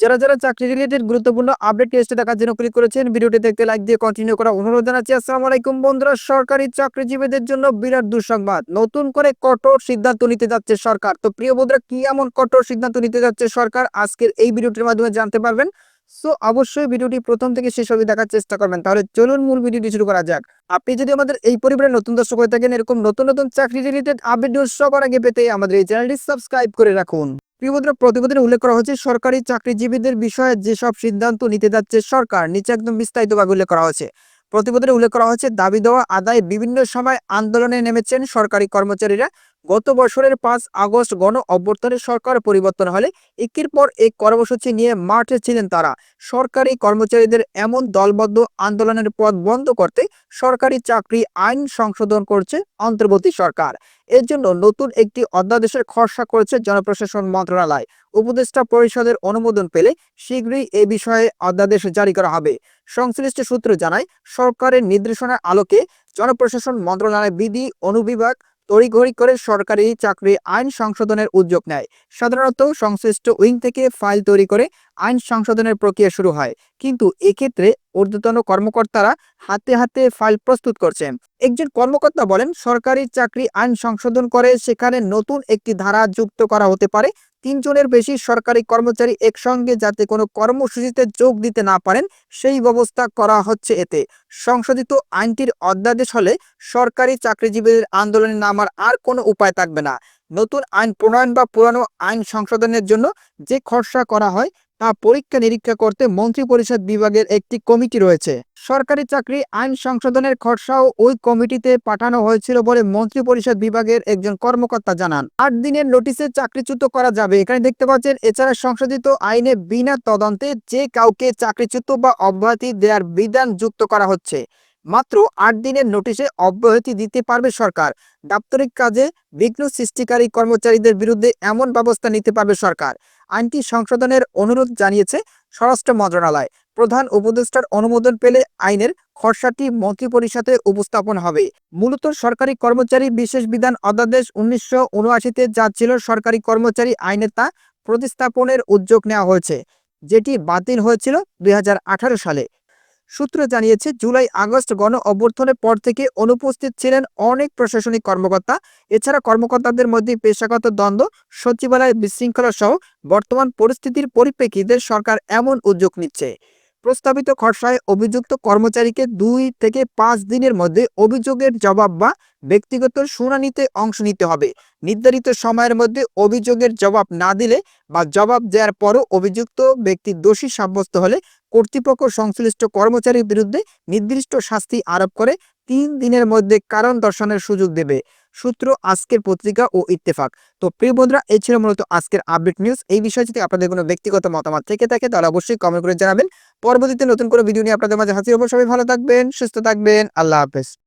যারা যারা চাকরি রিলেটেড গুরুত্বপূর্ণ আপডেট টেস্টে দেখার জন্য ক্লিক করেছেন, ভিডিওটি দেখতে লাইক দিয়ে কন্টিনিউ করা অনুরোধ জানাচ্ছি। আসসালামু আলাইকুম বন্ধুরা, সরকারি চাকরিজীবীদের জন্য বিরাট দুঃসংবাদ। নতুন করে কঠোর সিদ্ধান্ত নিতে যাচ্ছে সরকার। তো প্রিয় বন্ধুরা, কি এমন কঠোর সিদ্ধান্ত নিতে যাচ্ছে সরকার? আজকের এই ভিডিওটির মাধ্যমে জানতে পারবেন। সো অবশ্যই ভিডিওটি প্রথম থেকে শেষ অবধি দেখার চেষ্টা করবেন। তাহলে চলুন মূল ভিডিওটি শুরু করা যাক। আপনি যদি আমাদের এই পরিবারে নতুন দর্শক হয়ে থাকেন, এরকম নতুন নতুন চাকরি রিলেটেড আপডেট সবার আগে পেতে আমাদের এই চ্যানেলটি সাবস্ক্রাইব করে রাখুন। প্রিয়বন্ধুরা প্রতিবেদনে উল্লেখ করা হয়েছে, সরকারি চাকরিজীবীদের বিষয়ে যেসব সিদ্ধান্ত নিতে যাচ্ছে সরকার, নিচে একদম বিস্তারিতভাবে উল্লেখ করা হয়েছে। প্রতিবেদনে উল্লেখ করা হয়েছে, দাবি দেওয়া আদায় বিভিন্ন সময় আন্দোলনে নেমেছেন সরকারি কর্মচারীরা। গত বছরের পাঁচ আগস্ট গণ অভ্যর্থনে সরকার পরিবর্তন হলে একের পর এক কর্মসূচি নিয়ে মাঠে ছিলেন তারা। সরকারি কর্মচারীদের এমন দলবদ্ধ আন্দোলনের পথ বন্ধ করতে সরকারি চাকরি আইন সংশোধন করছে অন্তর্বর্তী সরকার। এর জন্য নতুন একটি অধ্যাদেশের খসড়া করেছে জনপ্রশাসন মন্ত্রণালয়। উপদেষ্টা পরিষদের অনুমোদন পেলে শীঘ্রই এ বিষয়ে অধ্যাদেশ জারি করা হবে। সংশ্লিষ্ট সূত্র জানায়, সরকারের নির্দেশনার আলোকে জনপ্রশাসন মন্ত্রণালয়, বিধি, অনুবিভাগ তড়িঘড়ি করে সরকারি চাকরি আইন সংশোধনের উদ্যোগ নেয়। সাধারণত সংশ্লিষ্ট উইং থেকে ফাইল তৈরি করে আইন সংশোধনের প্রক্রিয়া শুরু হয়। কিন্তু এক্ষেত্রে ঊর্ধ্বতন কর্মকর্তারা হাতে হাতে ফাইল প্রস্তুত করছেন। একজন কর্মকর্তা বলেন, সরকারি চাকরি আইন সংশোধন করে সেখানে নতুন একটি ধারা যুক্ত করা হতে পারে। তিনজনের বেশি সরকারি কর্মচারী একসঙ্গে যাতে কোনো কর্মসূচিতে যোগ দিতে না পারেন, সেই ব্যবস্থা করা হচ্ছে এতে। সংশোধিত আইনটির অধ্যাদেশ হলে সরকারি চাকরিজীবীদের আন্দোলনে নামার আর কোনো উপায় থাকবে না। নতুন আইন প্রণয়ন বা পুরানো আইন সংশোধনের জন্য যে খরচা করা হয় তা পরীক্ষা নিরীক্ষা করতে মন্ত্রিপরিষদ বিভাগের একটি কমিটি রয়েছে। সরকারি চাকরি, আইন সংশোধনের খরচাও ওই কমিটিতে পাঠানো হয়েছিল বলে মন্ত্রিপরিষদ বিভাগের একজন কর্মকর্তা জানান। আট দিনের নোটিশে চাকরিচ্যুত করা যাবে। এখানে দেখতে পাচ্ছেন, এছাড়া সংশোধিত আইনে বিনা তদন্তে যে কাউকে চাকরিচ্যুত বা অব্যাহতি দেওয়ার বিধান যুক্ত করা হচ্ছে। মাত্র আট দিনের নোটিশে অব্যাহতি দিতে পারবে সরকার। দাপ্তরিক কাজে বিঘ্ন সৃষ্টিকারী কর্মচারীদের বিরুদ্ধে এমন ব্যবস্থা নিতে পারবে সরকার। আইনটি সংশোধনের অনুরোধ জানিয়েছে স্বরাষ্ট্র মন্ত্রণালয়। প্রধান উপদেষ্টার অনুমোদন পেলে আইনের খসড়াটি মন্ত্রী পরিষদে উপস্থাপন হবে। মূলত সরকারি কর্মচারী বিশেষ বিধান অধ্যাদেশ উনিশশো উনআশিতে যা ছিল সরকারি কর্মচারী আইনে তা প্রতিস্থাপনের উদ্যোগ নেওয়া হয়েছে, যেটি বাতিল হয়েছিল দুই হাজার আঠারো সালে। সূত্র জানিয়েছে, জুলাই আগস্ট গণ অভ্যর্থনের পর থেকে অনুপস্থিত ছিলেন অনেক প্রশাসনিক কর্মকর্তা। এছাড়া কর্মকর্তাদের মধ্যে পেশাগত দ্বন্দ্ব, সচিবালয় বিশৃঙ্খলা সহ বর্তমান পরিস্থিতির পরিপ্রেক্ষিতে সরকার এমন উদ্যোগ নিচ্ছে। প্রস্তাবিত খসড়ায় অভিযুক্ত কর্মচারীকে দুই থেকে পাঁচ দিনের মধ্যে অভিযোগের জবাব বা ব্যক্তিগত শুনানিতে অংশ নিতে হবে। নির্ধারিত সময়ের মধ্যে অভিযোগের জবাব না দিলে বা জবাব দেওয়ার পরও অভিযুক্ত ব্যক্তি দোষী সাব্যস্ত হলে কর্তৃপক্ষ সংশ্লিষ্ট কর্মচারীর বিরুদ্ধে নির্দিষ্ট শাস্তি আরোপ করে তিন দিনের মধ্যে কারণ দর্শনের সুযোগ দেবে। সূত্র আজকের পত্রিকা ও ইত্তেফাক। তো প্রিয় বন্ধুরা, এই ছিল মূলত আজকের আপডেট নিউজ। এই বিষয়ে যদি আপনাদের কোনো ব্যক্তিগত মতামত থেকে থাকে, তাহলে অবশ্যই কমেন্ট করে জানাবেন। পরবর্তীতে নতুন কোনো ভিডিও নিয়ে আপনাদের মাঝে হাজির হব। সবাই ভালো থাকবেন, সুস্থ থাকবেন, আল্লাহ হাফেজ।